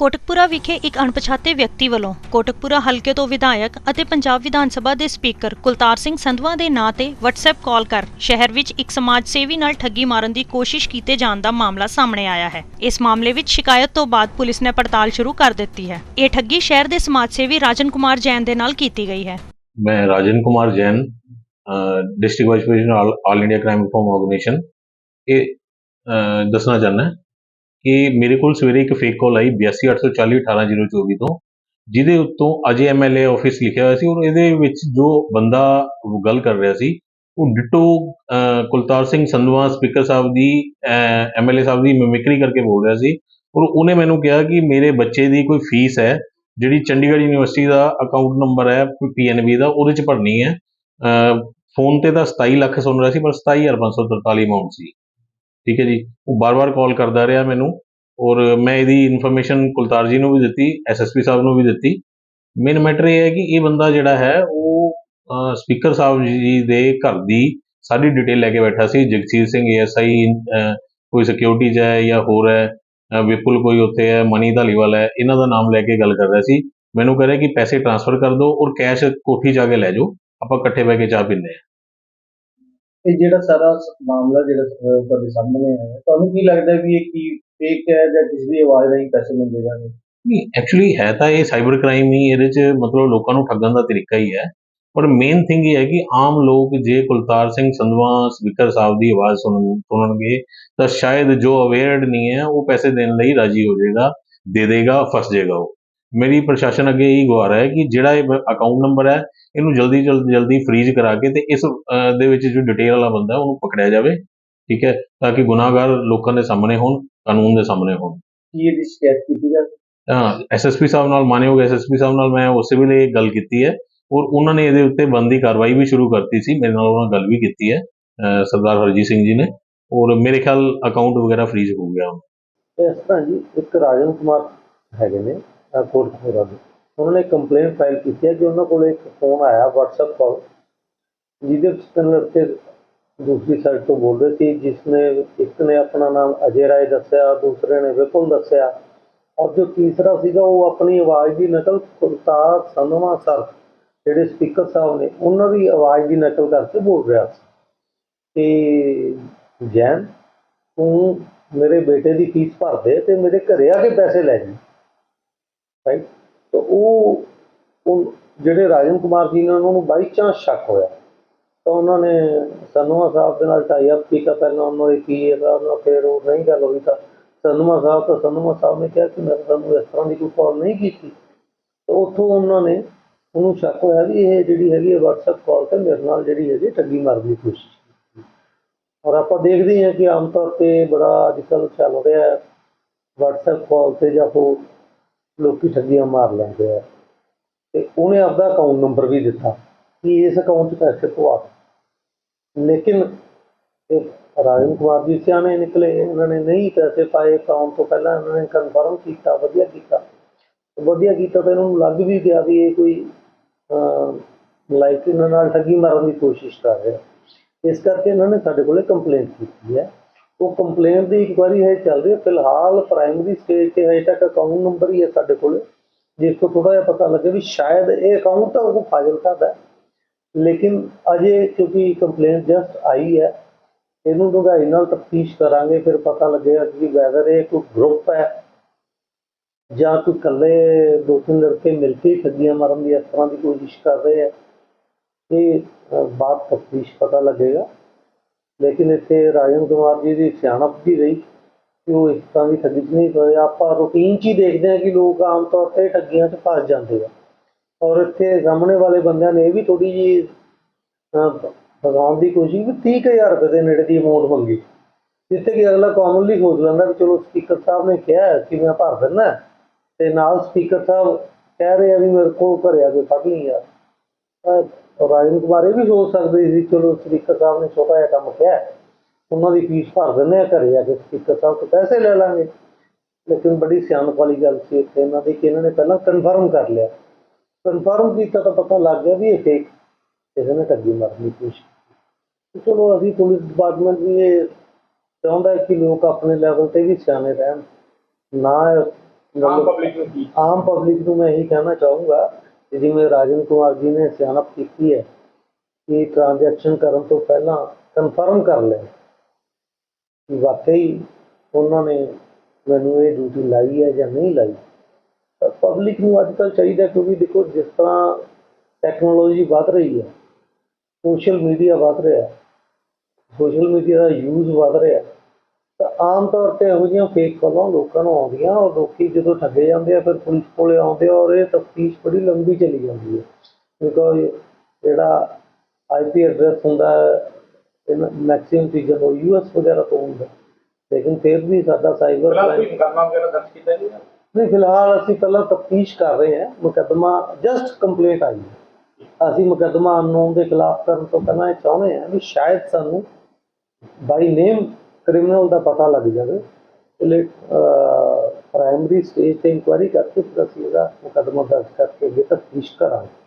ਕੋਟਕਪੁਰਾ ਵਿਖੇ ਇੱਕ ਅਣਪਛਾਤੇ ਵਿਅਕਤੀ ਵੱਲੋਂ ਕੋਟਕਪੁਰਾ ਹਲਕੇ ਤੋਂ ਵਿਧਾਇਕ ਅਤੇ ਪੰਜਾਬ ਵਿਧਾਨ ਸਭਾ ਦੇ ਸਪੀਕਰ ਕੁਲਤਾਰ ਸਿੰਘ ਸੰਧਵਾ ਦੇ ਨਾਂ ਤੇ WhatsApp ਕਾਲ ਕਰ ਸ਼ਹਿਰ ਵਿੱਚ ਇੱਕ ਸਮਾਜ ਸੇਵੀ ਨਾਲ ਠੱਗੀ ਮਾਰਨ ਦੀ ਕੋਸ਼ਿਸ਼ ਕੀਤੇ ਜਾਣ ਦਾ ਮਾਮਲਾ ਸਾਹਮਣੇ ਆਇਆ ਹੈ। ਇਸ ਮਾਮਲੇ ਵਿੱਚ ਸ਼ਿਕਾਇਤ ਤੋਂ ਬਾਅਦ ਪੁਲਿਸ ਨੇ ਪੜਤਾਲ ਸ਼ੁਰੂ ਕਰ ਦਿੱਤੀ ਹੈ। ਇਹ ਠੱਗੀ ਸ਼ਹਿਰ ਦੇ ਸਮਾਜ ਸੇਵੀ ਰਾਜਨ ਕੁਮਾਰ ਜੈਨ ਦੇ ਨਾਲ ਕੀਤੀ ਗਈ ਹੈ। ਮੈਂ Rajan Kumar Jain district vice president all India crime reform organisation ਇਹ ਦੱਸਣਾ ਚਾਹੁੰਦਾ। ਕਿ ਮੇਰੇ ਕੋਲ ਸਵੇਰੇ ਇੱਕ ਫੇਕ ਕਾਲ ਆਈ 8284 18024 ਤੋਂ, ਜਿਹਦੇ ਉੱਤੋਂ ਅਜੇ ਐਮਐਲਏ ਆਫਿਸ ਲਿਖਿਆ ਹੋਇਆ ਸੀ ਔਰ ਇਹਦੇ ਵਿੱਚ ਜੋ ਬੰਦਾ ਗੱਲ ਕਰ ਰਿਹਾ ਸੀ, ਉਹ ਡਿਟੋ ਕੁਲਤਾਰ ਸਿੰਘ ਸੰਧਵਾ ਸਪੀਕਰ ਸਾਹਿਬ ਦੀ ਐਮਐਲਏ ਸਾਹਿਬ ਦੀ ਮਿਮਿਕਰੀ ਕਰਕੇ ਬੋਲ ਰਿਹਾ ਸੀ ਔਰ ਉਹਨੇ ਮੈਨੂੰ ਕਿਹਾ ਕਿ ਮੇਰੇ ਬੱਚੇ ਦੀ ਕੋਈ ਫੀਸ ਹੈ, ਜਿਹੜੀ ਚੰਡੀਗੜ੍ਹ ਯੂਨੀਵਰਸਿਟੀ ਦਾ ਅਕਾਊਂਟ ਨੰਬਰ ਹੈ ਪੀਐਨਬੀ ਦਾ, ਉਹਦੇ ਚ ਭਰਨੀ ਹੈ। ਫੋਨ ਤੇ ਤਾਂ 27 ਲੱਖ ਸੁਣ ਰਿਹਾ ਸੀ, ਪਰ 27543 ਅਮਾਉਂਟ ਸੀ। ਠੀਕ ਹੈ ਜੀ। ਉਹ ਬਾਰ-ਬਾਰ ਕਾਲ ਕਰਦਾ ਰਿਹਾ ਮੈਨੂੰ ਔਰ ਮੈਂ ਇਹਦੀ ਇਨਫੋਰਮੇਸ਼ਨ ਕੁਲਤਾਰ ਜੀ ਨੂੰ ਵੀ ਦਿੱਤੀ ਐਸਐਸਪੀ ਸਾਹਿਬ ਨੂੰ ਵੀ ਦਿੱਤੀ। ਮੇਨ ਮੈਟਰ ਇਹ ਹੈ ਕਿ ਇਹ ਬੰਦਾ ਜਿਹੜਾ ਹੈ, ਉਹ ਸਪੀਕਰ ਸਾਹਿਬ ਜੀ ਦੇ ਘਰ ਦੀ ਸਾਰੀ ਡਿਟੇਲ ਲੈ ਕੇ ਬੈਠਾ ਸੀ। ਜਗਸੀਰ ਸਿੰਘ ਏਐਸਆਈ ਕੋਈ ਸਿਕਿਉਰਿਟੀ 'ਚ ਹੈ ਜਾਂ ਹੋਰ ਹੈ ਵਿਪੁਲ ਕੋਈ ਉੱਥੇ ਹੈ, ਮਨੀ ਧਾਲੀਵਾਲ ਹੈ, ਇਹਨਾਂ ਦਾ ਨਾਮ ਲੈ ਕੇ ਗੱਲ ਕਰ ਰਿਹਾ ਸੀ। ਮੈਨੂੰ ਕਹਿ ਰਿਹਾ ਕਿ ਪੈਸੇ ਟ੍ਰਾਂਸਫਰ ਕਰ ਦਿਓ ਔਰ ਕੈਸ਼ ਕੋਠੀ ਜਾ ਕੇ ਲੈ ਜਾਓ। ਆਪਾਂ ਇਕੱਠੇ ਬਹਿ ਕੇ ਚਾਹ ਪੀਂਦੇ ਹਾਂ। ਇਹ ਜਿਹੜਾ ਸਾਰਾ ਮਾਮਲਾ ਜਿਹੜਾ ਅਹ, ਤੁਹਾਡੇ ਸਾਹਮਣੇ ਆਇਆ ਹੈ, ਤੁਹਾਨੂੰ ਕੀ ਲੱਗਦਾ ਵੀ ਇਹ ਕੀ ਫੇਕ ਹੈ ਜਾਂ ਕਿਸ ਦੀ ਆਵਾਜ਼ ਰਾਹੀਂ ਪੈਸੇ ਮੰਗੇ ਜਾਣਗੇ ਨਹੀਂ ਐਕਚੁਅਲੀ ਹੈ ਤਾਂ ਇਹ ਸਾਈਬਰ ਕ੍ਰਾਈਮ ਹੀ ਇਹਦੇ 'ਚ ਮਤਲਬ ਲੋਕਾਂ ਨੂੰ ਠੱਗਣ ਦਾ ਤਰੀਕਾ ਹੀ ਹੈ। ਪਰ ਮੇਨ ਥਿੰਗ ਇਹ ਹੈ ਕਿ ਆਮ ਲੋਕ ਜੇ ਕੁਲਤਾਰ ਸਿੰਘ ਸੰਧਵਾ ਸਪੀਕਰ ਸਾਹਿਬ ਦੀ ਆਵਾਜ਼ ਸੁਣਨ ਸੁਣਨਗੇ ਤਾਂ ਸ਼ਾਇਦ ਜੋ ਅਵੇਅਰਡ ਨਹੀਂ ਹੈ ਉਹ ਪੈਸੇ ਦੇਣ ਲਈ ਰਾਜੀ ਹੋ ਜਾਏਗਾ ਦੇ ਦੇਗਾ ਫਸ ਜਾਏਗਾ ਉਹ। ਮੇਰੀ ਪ੍ਰਸ਼ਾਸਨ ਅੱਗੇ ਇਹੀ ਗੁਹਾਰ ਹੈ ਕਿ ਜਿਹੜਾ ਇਹ ਅਕਾਊਂਟ ਨੰਬਰ ਹੈ ਇਹਨੂੰ ਜਲਦੀ ਜਲਦੀ ਫ੍ਰੀਜ਼ ਕਰਾ ਕੇ ਤੇ ਇਸ ਦੇ ਵਿੱਚ ਜੋ ਡਿਟੇਲ ਵਾਲਾ ਬੰਦਾ ਹੈ, ਉਹਨੂੰ ਪਕੜਿਆ ਜਾਵੇ ਠੀਕ ਹੈ? ਤਾਂ ਕਿ ਗੁਨਾਹਗਾਰ ਲੋਕਾਂ ਦੇ ਸਾਹਮਣੇ ਹੋਣ ਕਾਨੂੰਨ ਦੇ ਸਾਹਮਣੇ ਹੋਣ। ਕੀ ਇਹਦੀ ਸ਼ਿਕਾਇਤ ਕੀਤੀ ਜਾਵੇ ਤਾਂ ਐਸਐਸਪੀ ਸਾਹਿਬ ਨਾਲ ਮਾਨਯੋਗ ਐਸਐਸਪੀ ਸਾਹਿਬ ਨਾਲ ਮੈਂ ਉਸੇ ਵੇਲੇ ਗੱਲ ਕੀਤੀ ਹੈ ਔਰ ਉਹਨਾਂ ਨੇ ਇਹਦੇ ਉੱਤੇ ਬੰਦੀ ਕਾਰਵਾਈ ਵੀ ਸ਼ੁਰੂ ਕਰਤੀ ਸੀ ਮੇਰੇ ਨਾਲ ਉਹਨਾਂ ਗੱਲ ਵੀ ਕੀਤੀ ਹੈ ਸਰਦਾਰ ਹਰਜੀਤ ਸਿੰਘ ਜੀ ਨੇ ਔਰ ਮੇਰੇ ਖਿਆਲ ਅਕਾਊਂਟ ਵਗੈਰਾ ਫ੍ਰੀਜ਼ ਹੋ ਗਿਆ ਹੁਣ। ਇਸ ਤਰ੍ਹਾਂ ਜੀ ਇੱਕ ਰਾਜਨ ਕੁਮਾਰ ਹੈਗੇ ਨੇ ਕੋਟਕਪੂਰਾ ਦੇ ਉਹਨਾਂ ਨੇ ਕੰਪਲੇਂਟ ਫਾਈਲ ਕੀਤੀ ਹੈ ਕਿ ਉਹਨਾਂ ਕੋਲ ਇੱਕ ਫੋਨ ਆਇਆ WhatsApp ਕਾਲ, ਜਿਹਦੇ ਵਿੱਚ ਤਿੰਨ ਲੜਕੇ ਦੂਸਰੀ ਸਾਈਡ ਤੋਂ ਬੋਲ ਰਹੇ ਸੀ ਜਿਸ ਨੇ ਇੱਕ ਨੇ ਆਪਣਾ ਨਾਮ ਅਜੇ ਰਾਏ ਦੱਸਿਆ, ਦੂਸਰੇ ਨੇ ਵਿਪੁਲ ਦੱਸਿਆ। ਔਰ ਜੋ ਤੀਸਰਾ ਸੀਗਾ, ਉਹ ਆਪਣੀ ਆਵਾਜ਼ ਦੀ ਨਕਲ ਕੁਲਤਾਰ ਸੰਧਵਾ ਸਰ, ਜਿਹੜੇ ਸਪੀਕਰ ਸਾਹਿਬ ਨੇ, ਉਹਨਾਂ ਦੀ ਆਵਾਜ਼ ਦੀ ਨਕਲ ਕਰਕੇ ਬੋਲ ਰਿਹਾ ਸੀ। ਤੇ ਜੈਨ, ਤੂੰ ਮੇਰੇ ਬੇਟੇ ਦੀ ਫੀਸ ਭਰ ਦੇ ਤੇ ਮੇਰੇ ਘਰੇ ਆ ਕੇ ਪੈਸੇ ਲੈ ਜੀ। ਰਾਈਟ ਤਾਂ ਉਹ ਉਹ ਜਿਹੜੇ ਰਾਜਨ ਕੁਮਾਰ ਜੀ ਨੇ, ਉਹਨਾਂ ਨੂੰ ਬਾਈ ਚਾਂਸ ਸ਼ੱਕ ਹੋਇਆ। ਤਾਂ ਉਹਨਾਂ ਨੇ ਸਨੂਆ ਸਾਹਿਬ ਦੇ ਨਾਲ ਟਾਈ ਅਪ ਕੀਤਾ ਪਹਿਲਾਂ, ਉਹਨਾਂ ਦੇ ਕੀ ਹੈਗਾ ਉਹਨਾਂ ਫਿਰ ਉਹ ਨਹੀਂ ਗੱਲ ਹੋਈ, ਤਾਂ ਸਨੂਆ ਸਾਹਿਬ, ਤਾਂ ਸਨੂਆ ਸਾਹਿਬ ਨੇ ਕਿਹਾ ਕਿ ਮੈਂ ਤੁਹਾਨੂੰ ਇਸ ਤਰ੍ਹਾਂ ਦੀ ਕੋਈ ਕਾਲ ਨਹੀਂ ਕੀਤੀ। ਤਾਂ ਉੱਥੋਂ ਉਹਨਾਂ ਨੇ ਉਹਨੂੰ ਸ਼ੱਕ ਹੋਇਆ ਵੀ ਇਹ ਜਿਹੜੀ ਹੈਗੀ ਹੈ WhatsApp ਕਾਲ ਤੇ ਮੇਰੇ ਨਾਲ ਜਿਹੜੀ ਹੈਗੀ ਠੱਗੀ ਮਾਰਨ ਦੀ ਕੋਸ਼ਿਸ਼ ਕੀਤੀ। ਔਰ ਆਪਾਂ ਦੇਖਦੇ ਹਾਂ ਕਿ ਆਮ ਤੌਰ ਤੇ ਬੜਾ ਅੱਜ ਕੱਲ੍ਹ ਚੱਲ ਰਿਹਾ ਹੈ WhatsApp ਕਾਲ ਤੇ ਜਾਂ ਹੋਰ ਲੋਕੀ ਠੱਗੀਆਂ ਮਾਰ ਲੈਂਦੇ ਆ। ਤੇ ਉਹਨੇ ਆਪਦਾ ਅਕਾਊਂਟ ਨੰਬਰ ਵੀ ਦਿੱਤਾ ਕਿ ਇਸ ਅਕਾਊਂਟ 'ਚ ਪੈਸੇ ਪਵਾ ਦਿਓ। ਲੇਕਿਨ ਇਹ ਰਾਜਨ ਕੁਮਾਰ ਜੀ ਸਿਆਣੇ ਨਿਕਲੇ, ਇਹਨਾਂ ਨੇ ਨਹੀਂ ਪੈਸੇ ਪਾਏ ਅਕਾਊਂਟ ਤੋਂ ਪਹਿਲਾਂ, ਇਹਨਾਂ ਨੇ ਕਨਫਰਮ ਕੀਤਾ, ਵਧੀਆ ਕੀਤਾ। ਵਧੀਆ ਕੀਤਾ ਤਾਂ ਇਹਨਾਂ ਨੂੰ ਲੱਗ ਵੀ ਗਿਆ ਵੀ ਇਹ ਕੋਈ ਲਾਈਕ ਇਹਨਾਂ ਨਾਲ ਠੱਗੀ ਮਾਰਨ ਦੀ ਕੋਸ਼ਿਸ਼ ਕਰ ਰਿਹਾ। ਇਸ ਕਰਕੇ ਇਹਨਾਂ ਨੇ ਸਾਡੇ ਕੋਲੇ ਕੰਪਲੇਂਟ ਕੀਤੀ ਹੈ। ਉਹ ਕੰਪਲੇਂਟ ਦੀ ਇਨਕੁਆਇਰੀ ਹੈ ਚੱਲ ਰਹੀ ਹੈ। ਫਿਲਹਾਲ ਪ੍ਰਾਇਮਰੀ ਸਟੇਜ ਤੇ ਹਜੇ ਤੱਕ ਅਕਾਊਂਟ ਨੰਬਰ ਹੀ ਹੈ ਸਾਡੇ ਕੋਲ। ਜਿਸ ਤੋਂ ਥੋੜਾ ਜਿਹਾ ਪਤਾ ਲੱਗੇ ਵੀ ਸ਼ਾਇਦ ਇਹ ਅਕਾਊਂਟ ਤਾਂ ਉਹ ਫਾਜ਼ਿਲਕਾ ਦਾ ਹੈ। ਲੇਕਿਨ ਅਜੇ ਕਿਉਂਕਿ ਕੰਪਲੇਂਟ ਜਸਟ ਆਈ ਹੈ ਇਹਨੂੰ ਡੂੰਘਾਈ ਨਾਲ ਤਫਤੀਸ਼ ਕਰਾਂਗੇ ਫਿਰ ਪਤਾ ਲੱਗੇਗਾ ਕਿ ਵੈਦਰ ਇਹ ਕੋਈ ਗਰੁੱਪ ਹੈ ਜਾਂ ਕੋਈ ਇਕੱਲੇ ਦੋ ਤਿੰਨ ਲੜਕੇ ਮਿਲ ਕੇ ਠੱਗੀਆਂ ਮਾਰਨ ਦੀ ਇਸ ਤਰ੍ਹਾਂ ਦੀ ਕੋਸ਼ਿਸ਼ ਕਰ ਰਹੇ ਆ ਇਹ ਅ, ਬਾਅਦ ਤਫਤੀਸ਼ ਪਤਾ ਲੱਗੇਗਾ। ਲੇਕਿਨ ਇੱਥੇ ਰਾਜਨ ਕੁਮਾਰ ਜੀ ਦੀ ਸਿਆਣਪ ਵੀ ਰਹੀ ਕਿ ਉਹ ਇਸ ਤਰ੍ਹਾਂ ਦੀ ਠੱਗੀ 'ਚ ਨਹੀਂ ਪਏ। ਆਪਾਂ ਰੂਟੀਨ 'ਚ ਹੀ ਦੇਖਦੇ ਹਾਂ ਕਿ ਲੋਕ ਆਮ ਤੌਰ ਤੇ ਠੱਗੀਆਂ 'ਚ ਫਸ ਜਾਂਦੇ ਆ। ਔਰ ਇੱਥੇ ਸਾਹਮਣੇ ਵਾਲੇ ਬੰਦਿਆਂ ਨੇ ਇਹ ਵੀ ਥੋੜੀ ਜੀ ਫਸਾਉਣ ਦੀ ਕੋਸ਼ਿਸ਼ ਵੀ 30000 ਰੁਪਏ ਦੇ ਨੇੜੇ ਦੀ ਅਮਾਉਂਟ ਮੰਗੀ। ਜਿੱਥੇ ਕਿ ਅਗਲਾ ਕਾਮਨਲੀ ਸੋਚ ਲੈਂਦਾ ਵੀ ਚਲੋ ਸਪੀਕਰ ਸਾਹਿਬ ਨੇ ਕਿਹਾ ਹੈ ਕਿ ਮੈਂ ਭਰ ਦਿੰਦਾ। ਹੈ, ਤੇ ਨਾਲ ਸਪੀਕਰ ਸਾਹਿਬ ਕਹਿ ਰਹੇ ਆ ਵੀ ਮੇਰੇ ਕੋਲ ਘਰੇ ਕੋਈ ਕੇ ਫੜ ਲਈ ਯਾਰ ਤਾਂ ਰਾਜਨ ਕੁਮਾਰ ਇਹ ਵੀ ਸੋਚ ਸਕਦੇ ਸੀ ਚਲੋ ਸਪੀਕਰ ਸਾਹਿਬ ਨੇ ਛੋਟਾ ਜਿਹਾ ਕੰਮ ਕਿਹਾ ਹੈ, ਉਹਨਾਂ ਦੀ ਫੀਸ ਭਰ ਦਿੰਦੇ ਆ ਘਰੇ ਆ ਕੇ ਸਪੀਕਰ ਸਾਹਿਬ ਤੋਂ ਪੈਸੇ ਲੈ ਲਾਂਗੇ। ਲੇਕਿਨ ਬੜੀ ਸਿਆਣਪ ਵਾਲੀ ਗੱਲ ਸੀ ਇੱਥੇ ਇਹਨਾਂ ਦੀ ਕਿ ਇਹਨਾਂ ਨੇ ਪਹਿਲਾਂ ਕਨਫਰਮ ਕਰ ਲਿਆ। ਕਨਫਰਮ ਕੀਤਾ ਤਾਂ ਪਤਾ ਲੱਗ ਗਿਆ ਵੀ ਇਹ ਫੇਕ ਕਿਸੇ ਨੇ ਠੱਗੀ ਮਾਰਨ ਕੀਤੀ ਚਲੋ ਅਸੀਂ ਪੁਲਿਸ ਡਿਪਾਰਟਮੈਂਟ ਵੀ ਇਹ ਚਾਹੁੰਦਾ ਹੈ ਕਿ ਲੋਕ ਆਪਣੇ ਲੈਵਲ ਤੇ ਵੀ ਸਿਆਣੇ ਰਹਿਣ। ਨਾ ਆਮ ਪਬਲਿਕ ਨੂੰ ਆਮ ਪਬਲਿਕ ਨੂੰ ਮੈਂ ਇਹੀ ਕਹਿਣਾ ਚਾਹੂੰਗਾ ਕਿ ਜਿਵੇਂ ਰਾਜਨ ਕੁਮਾਰ ਜੀ ਨੇ ਸਿਆਣਪ ਕੀਤੀ ਹੈ ਕਿ ਟ੍ਰਾਂਜੈਕਸ਼ਨ ਕਰਨ ਤੋਂ ਪਹਿਲਾਂ ਕਨਫਰਮ ਕਰ ਲੈ ਕਿ ਵਾਕਈ ਉਹਨਾਂ ਨੇ ਮੈਨੂੰ ਇਹ ਡਿਊਟੀ ਲਾਈ ਹੈ ਜਾਂ ਨਹੀਂ ਲਾਈ। ਤਾਂ ਪਬਲਿਕ ਨੂੰ ਅੱਜ ਕੱਲ੍ਹ ਚਾਹੀਦਾ ਕਿਉਂਕਿ ਦੇਖੋ ਜਿਸ ਤਰ੍ਹਾਂ ਟੈਕਨੋਲੋਜੀ ਵੱਧ ਰਹੀ ਹੈ ਸੋਸ਼ਲ ਮੀਡੀਆ ਵੱਧ ਰਿਹਾ ਸੋਸ਼ਲ ਮੀਡੀਆ ਦਾ ਯੂਜ਼ ਵੱਧ ਰਿਹਾ ਤਾਂ ਆਮ ਤੌਰ ਤੇ ਇਹੋ ਜਿਹੀਆਂ ਫੇਕ ਕਾਲਾਂ ਲੋਕਾਂ ਨੂੰ ਆਉਂਦੀਆਂ ਔਰ ਲੋਕੀ ਜਦੋਂ ਠੱਗੇ ਜਾਂਦੇ ਆ ਫਿਰ ਪੁਲਿਸ ਕੋਲੇ ਆਉਂਦੇ ਆ ਔਰ ਇਹ ਤਫਤੀਸ਼ ਬੜੀ ਲੰਬੀ ਚਲੀ ਜਾਂਦੀ ਹੈ। ਬਿਕੋਜ਼ ਜਿਹੜਾ ਆਈਪੀ ਐਡਰੈਸ ਹੁੰਦਾ ਹੈ ਮੈਕਸਿਮਮ ਚੀਜ਼ਾਂ ਤੋਂ ਯੂਐਸ ਵਗੈਰਾ ਤੋਂ ਹੁੰਦਾ। ਲੇਕਿਨ ਫਿਰ ਵੀ ਸਾਡਾ ਸਾਈਬਰ ਕੋਈ ਮੁਕੱਦਮਾ ਵਗੈਰਾ ਦਰਜ ਕੀਤਾ ਜੀ ਨਹੀਂ ਫਿਲਹਾਲ ਅਸੀਂ ਪਹਿਲਾਂ ਤਫਤੀਸ਼ ਕਰ ਰਹੇ ਹਾਂ। ਮੁਕੱਦਮਾ ਜਸਟ ਕੰਪਲੀਟ ਆਈ ਹੈ। ਅਸੀਂ ਮੁਕੱਦਮਾ ਅਨਨੋਨ ਦੇ ਖਿਲਾਫ ਕਰਨ ਤੋਂ ਪਹਿਲਾਂ ਇਹ ਚਾਹੁੰਦੇ ਹਾਂ ਵੀ ਸ਼ਾਇਦ ਸਾਨੂੰ ਬਾਈ ਨੇਮ ਕ੍ਰਿਮੀਨਲ ਦਾ ਪਤਾ ਲੱਗ ਜਾਵੇ। ਲਈ ਪ੍ਰਾਇਮਰੀ ਸਟੇਜ ਤੇ ਇਨਕੁਆਇਰੀ ਕਰਕੇ ਫਿਰ ਅਸੀਂ ਇਹਦਾ ਮੁਕੱਦਮਾ ਦਰਜ ਕਰਕੇ ਅੱਗੇ ਤਫਤੀਸ਼ ਕਰਾਂਗੇ।